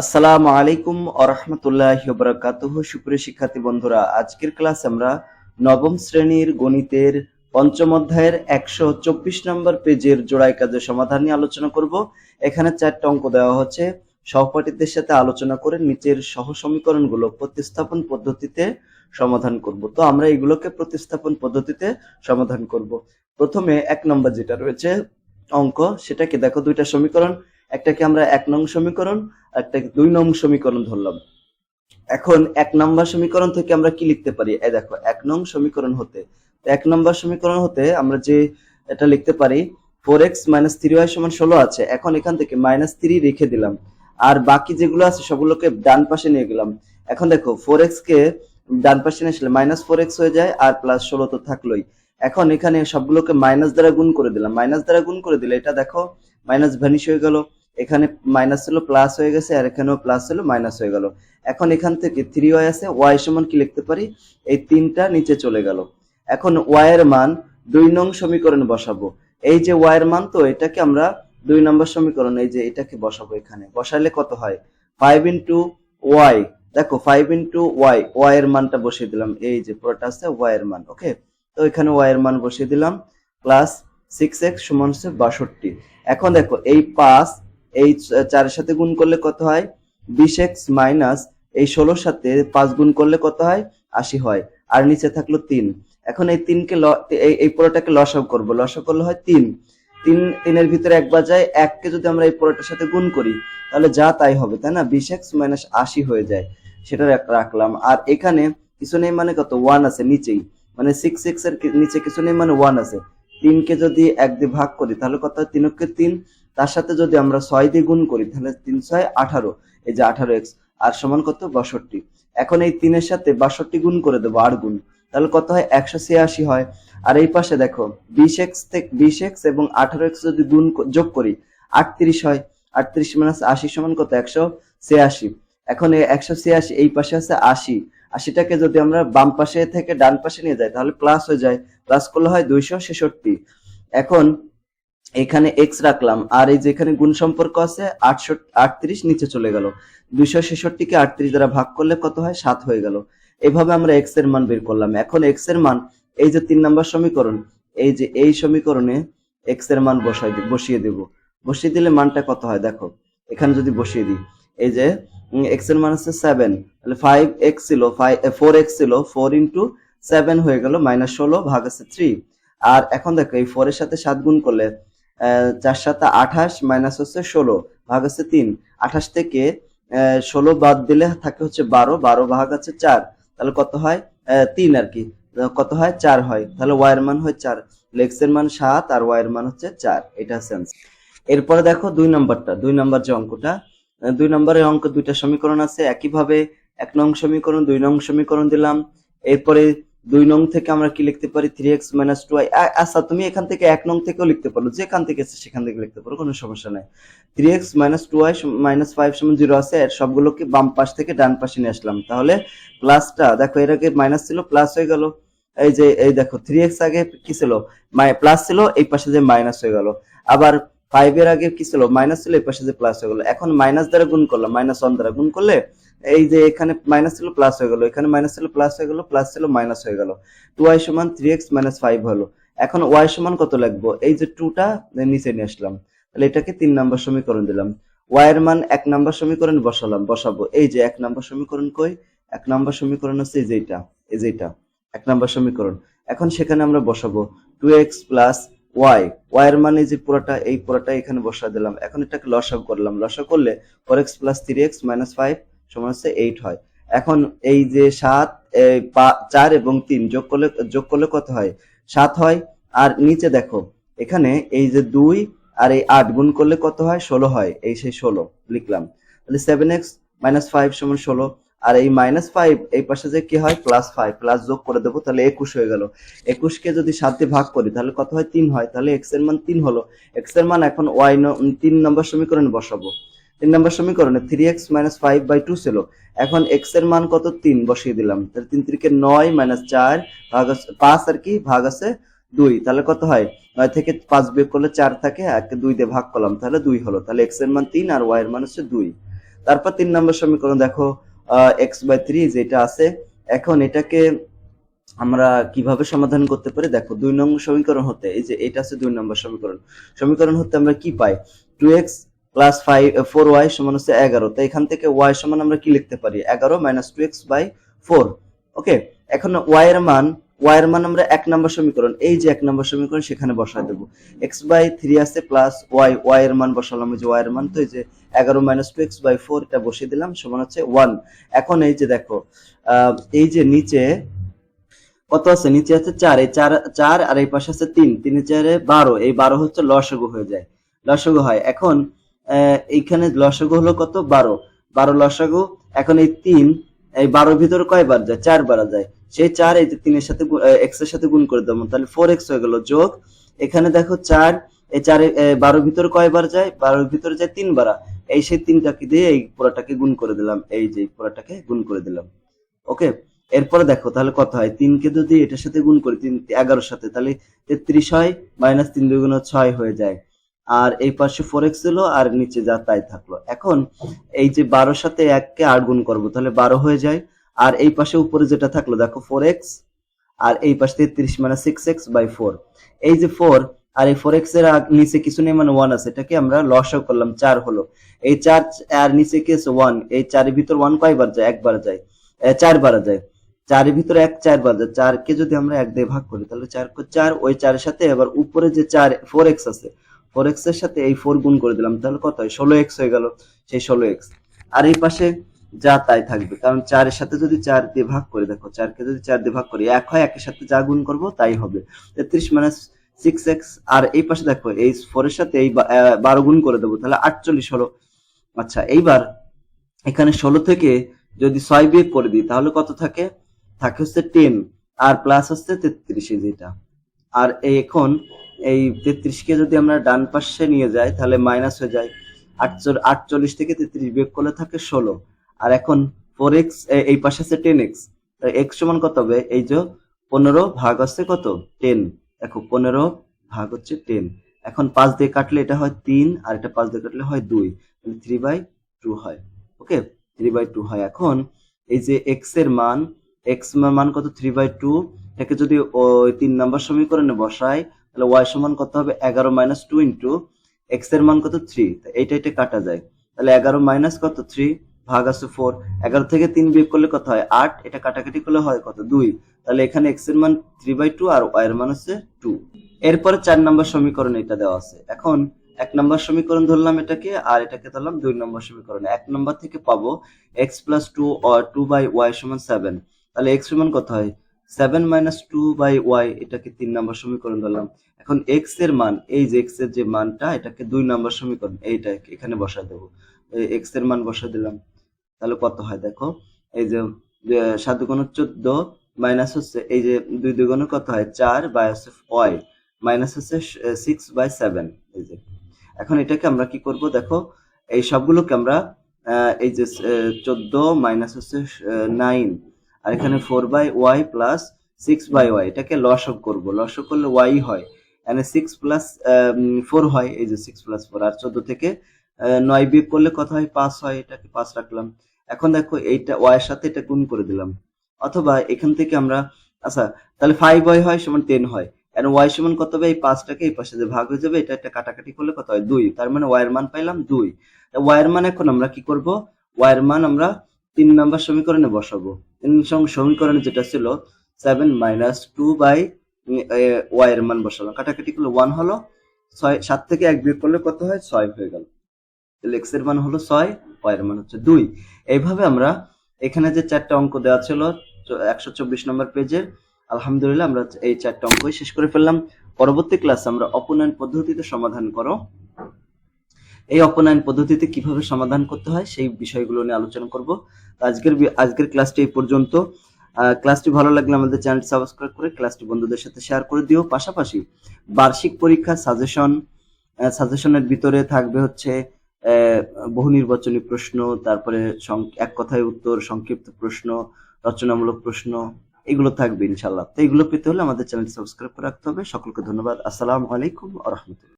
আসসালামু আলাইকুম আরহামতুল্লাহ বরকাতুহ। সুপ্রিয় শিক্ষার্থী বন্ধুরা, আজকের ক্লাস আমরা নবম শ্রেণির গণিতের পঞ্চম অধ্যায়ের একশো চব্বিশ নম্বর পেজের জোড়াই কাজের সমাধান নিয়ে আলোচনা করব। এখানে চারটা অঙ্ক দেওয়া হচ্ছে। সহপাঠীদের সাথে আলোচনা করে নিচের সহ সমীকরণগুলো প্রতিস্থাপন পদ্ধতিতে সমাধান করব। তো আমরা এগুলোকে প্রতিস্থাপন পদ্ধতিতে সমাধান করব। প্রথমে এক নম্বর যেটা রয়েছে অঙ্ক, সেটাকে দেখো দুইটা সমীকরণ। একটাকে আমরা এক নং সমীকরণ একটাকে দুই নং সমীকরণ ধরলাম। এখন এক নম্বর সমীকরণ থেকে আমরা কি লিখতে পারি? এই দেখো, এক নং সমীকরণ হতে এক নম্বর সমীকরণ হতে আমরা যে এটা লিখতে পারি four X minus three Y সমান ষোলো আছে, এখন এখান থেকে মাইনাস থ্রি রেখে দিলাম। আর বাকি যেগুলো আছে সবগুলোকে ডান পাশে নিয়ে গেলাম। এখন দেখো ফোর এক্স কে ডান পাশে নিয়ে আসলে মাইনাস ফোর এক্স হয়ে যায়, আর প্লাস ষোলো তো থাকলোই। এখন এখানে সবগুলোকে মাইনাস দ্বারা গুণ করে দিলাম। মাইনাস দ্বারা গুণ করে দিলে এটা দেখো মাইনাস ভ্যানিশ হয়ে গেল। এখানে মাইনাস ছিল প্লাস হয়ে গেছে আর এখানেও প্লাস ছিল মাইনাস হয়ে গেল। এখন এখান থেকে থ্রি ওয়াই আছে ওয়াই সমান কি লিখতে পারি? এই তিনটা নিচে চলে গেল। এখন ওয়াই এর মান দুই নং সমীকরণ বসাবো। এই যে ওয়াই এর মান তো এটাকে আমরা দুই নম্বর সমীকরণ, এই যে এটাকে বসাবো এখানে। বসালে কত হয়? ফাইভ ইন্টু ওয়াই দেখো ফাইভ ইন্টু ওয়াই ওয়াই এর মানটা বসিয়ে দিলাম। এই যে পুরোটা আছে ওয়াই এর মান ওকে তো এখানে ওয়াই এর মান বসিয়ে দিলাম প্লাস সিক্স এক্স সমান হচ্ছে বাষট্টি। এখন দেখো, এই পাঁচ এই চারের সাথে গুণ করলে কত হয়? বিশ এক্স মাইনাস এই ষোলোর সাথে পাঁচ গুণ করলে কত হয়? আশি হয়। আর নিচে থাকল তিন। এখন এই তিনকে এই পুরোটাকে লসাও করব। লসাও করলে হয় তিন। তিন, তিনের ভিতরে এক বাজায় এককে যদি আমরা এই পুরোটার সাথে গুণ করি, তাহলে যা তাই হবে, তাই না? বিশ এক্স মাইনাস আশি হয়ে যায়। সেটা রাখ- রাখলাম। আর এখানে কিছু নেই মানে কত? ওয়ান আছে নিচেই। মানে সিক্স এক্সের নিচে কিছু নেই মানে ওয়ান আছে। তিনকে যদি এক দিয়ে ভাগ করি, তাহলে কত তিনকে তিন। তার সাথে যদি আমরা ছয় দিয়ে গুণ করি, তাহলে তিন ছয় আঠারো, এই যে আঠারো এক্স, আর সমান কত? বাষট্টি। এখন এই তিনের সাথে বাষট্টি গুণ করে দেবো আর গুণ, তাহলে কত হয়? একশো ছিয়াশি হয়। আর এই পাশে দেখো, বিশ এক্স থেকে বিশ এক্স এবং আঠারো এক্স যদি গুণ যোগ করি, আটত্রিশ হয়। আটত্রিশ মাইনাস আশি সমান কত? একশো ছিয়াশি। এখন এই একশো ছিয়াশি এই পাশে আছে আশি। আশিটাকে যদি আমরা বাম পাশে থেকে ডান পাশে নিয়ে যাই, তাহলে প্লাস হয়ে যায়। প্লাস করলে হয় দুইশো ছেষট্টি। এখন এখানে এক্স রাখলাম, আর এই যে এখানে গুণ সম্পর্ক আছে, আটশো, আটত্রিশ নিচে চলে গেল। দুইশো ছেষট্টিকে আটত্রিশ দ্বারা ভাগ করলে কত হয়? সাত হয়ে গেল। এভাবে আমরা এক্সের মান বের করলাম। এখন এক্সের মান, এই যে তিন নম্বর সমীকরণ, এই যে এই সমীকরণে এক্সের মান বসাই বসিয়ে দেব। বসিয়ে দিলে মানটা কত হয়? দেখো, এখানে যদি বসিয়ে দিই, এই যে এক্সের মান হচ্ছে সেভেন তাহলে ফাইভ এক্স ছিল ফাইভ ফোর এক্স ছিল ফোর ইন্টু সেভেন হয়ে গেল মাইনাস ষোলো, ভাগ আছে থ্রি আর এখন দেখো, এই ফোর এর সাথে সাত গুণ করলে চার সাথে আঠাশ মাইনাস হচ্ছে ষোলো, ভাগ হচ্ছে তিন। আঠাশ থেকে ষোলো বাদ দিলে থাকে হচ্ছে বারো বারো ভাগ আছে চার। তাহলে কত হয়? তিন আর কি। কত হয়? চার হয়। তাহলে ওয়াই এর মান হয় চার। এক্সের মান সাত আর ওয়াই এর মান হচ্ছে চার। এটা সেন্স এরপরে দেখো দুই নম্বরটা, দুই নম্বর যে অঙ্কটা। দুই নম্বরের অঙ্ক দুইটা সমীকরণ আছে। একইভাবে এক নং সমীকরণ, দুই নং সমীকরণ দিলাম। এরপরে দুই নং থেকে আমরা কি লিখতে পারি? Three X minus two I আচ্ছা তুমি এখান থেকে এক নং থেকেও লিখতে পারো। যেখান থেকে আছে সেখান থেকে লিখতে পারো, কোনো সমস্যা নাই। Three X minus two Y minus five সমান জিরো আছে, এর সবগুলোকে বাম পাশ থেকে ডান পাশে নিয়ে আসলাম। তাহলে প্লাসটা দেখো, এর আগে মাইনাস ছিল প্লাস হয়ে গেল। এই যে, এই দেখো থ্রি এক্স আগে কি ছিল? প্লাস ছিল, এই পাশে যে মাইনাস হয়ে গেল। আবার ফাইভ এর আগে কি ছিল? মাইনাস ছিল, এই পাশে যে প্লাস হয়ে গেল। এখন মাইনাস দ্বারা গুণ করলাম। মাইনাস ওয়ান দ্বারা গুণ করলে এই যে এখানে মাইনাস ছিল প্লাস হয়ে গেল, এখানে মাইনাস ছিল প্লাস হয়ে গেল প্লাস ছিল মাইনাস হয়ে গেল। টু ওয়াই সমান থ্রি এক্স মাইনাস ফাইভ হলো। এখন ওয়াই সমান কত লাগবো? এই যে টুটা নিচে নিয়ে আসলাম। তাহলে এটাকে তিন নাম্বার সমীকরণ দিলাম। ওয়াই এর মান এক নাম্বার সমীকরণ বসালাম, বসাবো। এই যে এক নাম্বার সমীকরণ কই? এক নাম্বার সমীকরণ হচ্ছে এই যে এটা এই যে এটা এক নাম্বার সমীকরণ। এখন সেখানে আমরা বসাবো two x plus y y এর মানে যে পুরোটা, এই পুরোটা এখানে বসা দিলাম। এখন এটাকে লসাগু করলাম। লসাগু করলে four x plus three x minus five সমান হচ্ছে এইট হয়। এখন এই যে সাত চার এবং তিন যোগ করলে যোগ করলে কত হয়? সাত হয়। আর নিচে দেখো, এখানে এই যে দুই আর এই আট গুণ করলে কত হয়? ষোলো হয়। এই সেই ষোলো লিখলাম। তাহলে সেভেন এক্স মাইনাস ফাইভ সমান ষোলো। আর এই মাইনাস ফাইভ এই পাশে যে কি হয়? প্লাস ফাইভ প্লাস যোগ করে দেবো, তাহলে একুশ হয়ে গেল। একুশকে যদি সাত দিয়ে ভাগ করি, তাহলে কত হয়? তিন হয়। তাহলে এক্সের মান তিন হলো। এক্সের মান এখন ওয়াই তিন নম্বর সমীকরণে বসাবো। তিন নম্বর সমীকরণে three x minus five by two ছিল। এখন এক্সের মান কত? তিন, বসিয়ে দিলাম। তাহলে তিন তিরিকে নয় মাইনাস চার ভাগ আছে পাঁচ আর কি? ভাগ আছে দুই। তাহলে কত হয়? নয় থেকে পাঁচ বিয়োগ করলে চার থাকে আর দুই দিয়ে ভাগ করলাম, তাহলে দুই হলো। তাহলে এক্সের মান তিন আর ওয়াই এর মান হচ্ছে দুই। তারপর তিন নম্বর সমীকরণ দেখো এক্স বাই থ্রি যেটা আছে, এখন এটাকে আমরা কীভাবে সমাধান করতে পারি? দেখো, দুই নম্বর সমীকরণ হতে, এই যে এটা আছে দুই নম্বর সমীকরণ। সমীকরণ হতে আমরা কি পাই? Two x plus five four y সমান হচ্ছে এগারো। তো এখান থেকে ওয়াই সমান আমরা কি লিখতে পারি? এগারো minus two x by four okay এখন ওয়াই এর মান ওয়াই এর মান আমরা এক নম্বর সমীকরণ, এই যে এক নম্বর সমীকরণ সেখানে বসায় দেবো। এক্স বাই থ্রি আছে প্লাস ওয়াই ওয়াই এর মান বসালাম যে ওয়াই এর মান, তো এই যে এগারো minus two x by four এটা বসিয়ে দিলাম, সমান হচ্ছে ওয়ান এখন এই যে দেখো এই যে নিচে কত আছে? নিচে আছে চার, এই চার চার আর এই পাশে আছে তিন। তিনে চারে বারো, এই বারো হচ্ছে লসগু হয়ে যায়। লসগু হয়। এখন এইখানে লসগু হলো কত? বারো। বারো লসাগু, এখন এই তিন, এই বারোর ভিতরে কয়বার যায়? চার চারবার যায়। সেই চার এই যে তিনের সাথে এক্সের সাথে গুণ করে দেবো। তাহলে ফোর এক্স হয়ে গেল যোগ। এখানে দেখো চার, এই চারে বারো ভিতরে কয়বার যায়? বারোর ভিতরে যায় তিন তিনবার। এই সেই তিনটাকে দিয়ে এই পুরাটাকে গুণ করে দিলাম। এই যে পুরাটাকে গুণ করে দিলাম। ওকে? এরপরে দেখো তাহলে কত হয়? তিনকে যদি এটার সাথে গুণ করি, তিন, এগারোর সাথে, তাহলে তেত্রিশ হয়, মাইনাস তিন দুগুণ ছয় হয়ে যায়। আর এই পাশে ফোর এক্স ছিল আর নিচে যা তাই থাকল। এখন এই যে বারোর সাথে এককে আট গুণ করব তাহলে বারো হয়ে যায়। আর এই পাশে উপরে যেটা থাকল দেখো ফোর এক্স আর এই পাশে তেত্রিশ মানে সিক্স এক্স বাই ফোর এই যে ফোর আর এই ফোর এক্সের নিচে কিছু নেই মানে ওয়ান আছে এটাকে আমরা লসাও করলাম চার হলো। এই চার আর নিচে কি আছে? ওয়ান এই চারের ভিতর ওয়ান কয়বার যায়? একবার যায়। এ, চারবার যায়। চারের ভিতরে এক চার চারবার যায়। চারকে যদি আমরা এক দিয়ে ভাগ করি তাহলে চার চার ওই চারের সাথে এবার উপরে যে চার ফোর এক্স আছে ফোর এক্সের সাথে এই ফোর গুণ করে দিলাম, তাহলে কত হয়? ষোলো এক্স হয়ে গেল, সেই ষোলো এক্স আর এই পাশে যা তাই থাকবে, কারণ চারের সাথে যদি চার দিয়ে ভাগ করে দেখো চারকে যদি চার দিয়ে ভাগ করি, এক হয়, একের সাথে যা গুণ করব তাই হবে। তেত্রিশ মাইনাস সিক্স এক্স আর এই পাশে দেখো, এই ফোরের সাথে এই বারো গুণ করে দেবো, তাহলে আটচল্লিশ হলো। আচ্ছা এইবার এখানে ষোলো থেকে যদি ছয় বিয়োগ করে দিই, তাহলে কত থাকে? থাকে হচ্ছে টেন আর প্লাস হচ্ছে তেত্রিশ যেটা। আর এখন এই তেত্রিশকে যদি আমরা ডান পাশে নিয়ে যাই, তাহলে মাইনাস হয়ে যায় আটচল আটচল্লিশ থেকে তেত্রিশ বিয়োগ করলে থাকে ষোলো। আর এখন ফোর এক্স এই পাশে আছে টেন এক্স এক্স সমান কত হবে? এই যে পনেরো ভাগ হচ্ছে কত? টেন দেখো, পনেরো ভাগ হচ্ছে টেন এখন পাঁচ দিয়ে কাটলে এটা হয় তিন, আর এটা পাঁচ দিয়ে কাটলে হয় দুই। থ্রি বাই টু হয়। ওকে থ্রি বাই টু হয়। এখন এই যে এক্সের মান এক্স মান কত? থ্রি বাই টু এটাকে যদি ওই তিন নাম্বার সমীকরণে বসাই তাহলে ওয়াই সমান কত হবে? এগারো মাইনাস টু ইন্টু এক্সের মান কত? থ্রি এইটা এটা কাটা যায়। তাহলে এগারো মাইনাস কত? থ্রি ভাগ আছে ফোর এগারো থেকে তিন বিয়োগ করলে কত হয়? আট। এটা কাটাকাটি করলে হয় কত? দুই। তাহলে এখানে এক্সের মান থ্রি বাই টু আর ওয়াই এর মান হচ্ছে টু এরপরে চার নাম্বার সমীকরণ এটা দেওয়া আছে। এখন এক নম্বর সমীকরণ ধরলাম এটাকে, আর এটাকে ধরলাম দুই নম্বর সমীকরণ। এক নম্বর থেকে পাবো x plus two two by y সমান সেভেন তাহলে এক্স সমান কত হয়? Seven minus two by y, এটাকে তিন নম্বর সমীকরণ ধরলাম। এখন এক্সের মান, এই যে এক্সের যে মানটা, এটাকে দুই নম্বর সমীকরণ, এইটা এখানে বসা দেবো। এক্সের মান বসা দিলাম। তাহলে কত হয় দেখো? এই যে সাত দুগুণ চোদ্দ মাইনাস হচ্ছে, এই যে দুই দুগুণ কত হয়? চার বাই হচ্ছে ওয়াই, মাইনাস হচ্ছে সিক্স বাই সেভেন এই যে। এখন এটাকে আমরা কি করব দেখো? এই সবগুলোকে আমরা এই যে চোদ্দ মাইনাস হচ্ছে নাইন আর এখানে four by y plus six by y এটাকে লসক করব। লসক করলে ওয়াই হয়। এখানে সিক্স প্লাস ফোর হয়, এই যে সিক্স প্লাস ফোর আর চোদ্দ থেকে নয় বিয়োগ করলে কত হয়? পাঁচ হয়, এটাকে পাঁচ রাখলাম। এখন দেখো এইটা ওয়াই এর সাথে এটা গুণ করে দিলাম। অথবা এখান থেকে আমরা আচ্ছা তাহলে ফাইভ ওয়াই হয় সমান টেন হয়। এন্ড ওয়াই সমান কত হবে? এই পাঁচটাকে এই পাশে যে ভাগ হয়ে যাবে। এটা একটা কাটাকাটি করলে কত হয়? দুই। তার মানে ওয়াই এর মান পাইলাম দুই। ওয়াই এর মান এখন আমরা কি করব? ওয়াই এর মান আমরা তিন নাম্বার সমীকরণে বসাবো। তিন নম্বর সমীকরণে যেটা ছিল seven minus two by y এর মান বসালাম। কাটাকাটি করলে ওয়ান হলো, ছয়, সাত থেকে এক বিয়োগ করলে কত হয়? ছয় হয়ে গেল। এক্সের মান হলো ছয় ওয়াই এর মান হচ্ছে দুই। এইভাবে আমরা এখানে যে চারটা অঙ্ক দেওয়া ছিল একশো চব্বিশ নম্বর পেজের, আলহামদুলিল্লাহ আমরা এই চারটা অঙ্কই শেষ করে ফেললাম। পরবর্তী ক্লাসে আমরা অপনয়ন পদ্ধতিতে সমাধান করো। এই অপনয়ন পদ্ধতিতে কীভাবে সমাধান করতে হয় সেই বিষয়গুলো নিয়ে আলোচনা করব। আজকের আজকের ক্লাসটি এই পর্যন্ত। ক্লাসটি ভালো লাগলে আমাদের চ্যানেলটি সাবস্ক্রাইব করে ক্লাসটি বন্ধুদের সাথে শেয়ার করে দিও। পাশাপাশি বার্ষিক পরীক্ষা সাজেশন সাজেশনের ভিতরে থাকবে হচ্ছে বহু নির্বাচনী প্রশ্ন, তারপরে এক কথায় উত্তর, সংক্ষিপ্ত প্রশ্ন, রচনামূলক প্রশ্ন, এগুলো থাকবে ইনশাল্লাহ তো এগুলো পেতে হলে আমাদের চ্যানেল সাবস্ক্রাইব করে রাখতে হবে। সকলকে ধন্যবাদ। আসসালামু আলাইকুম আ রহমতুল্লাহ।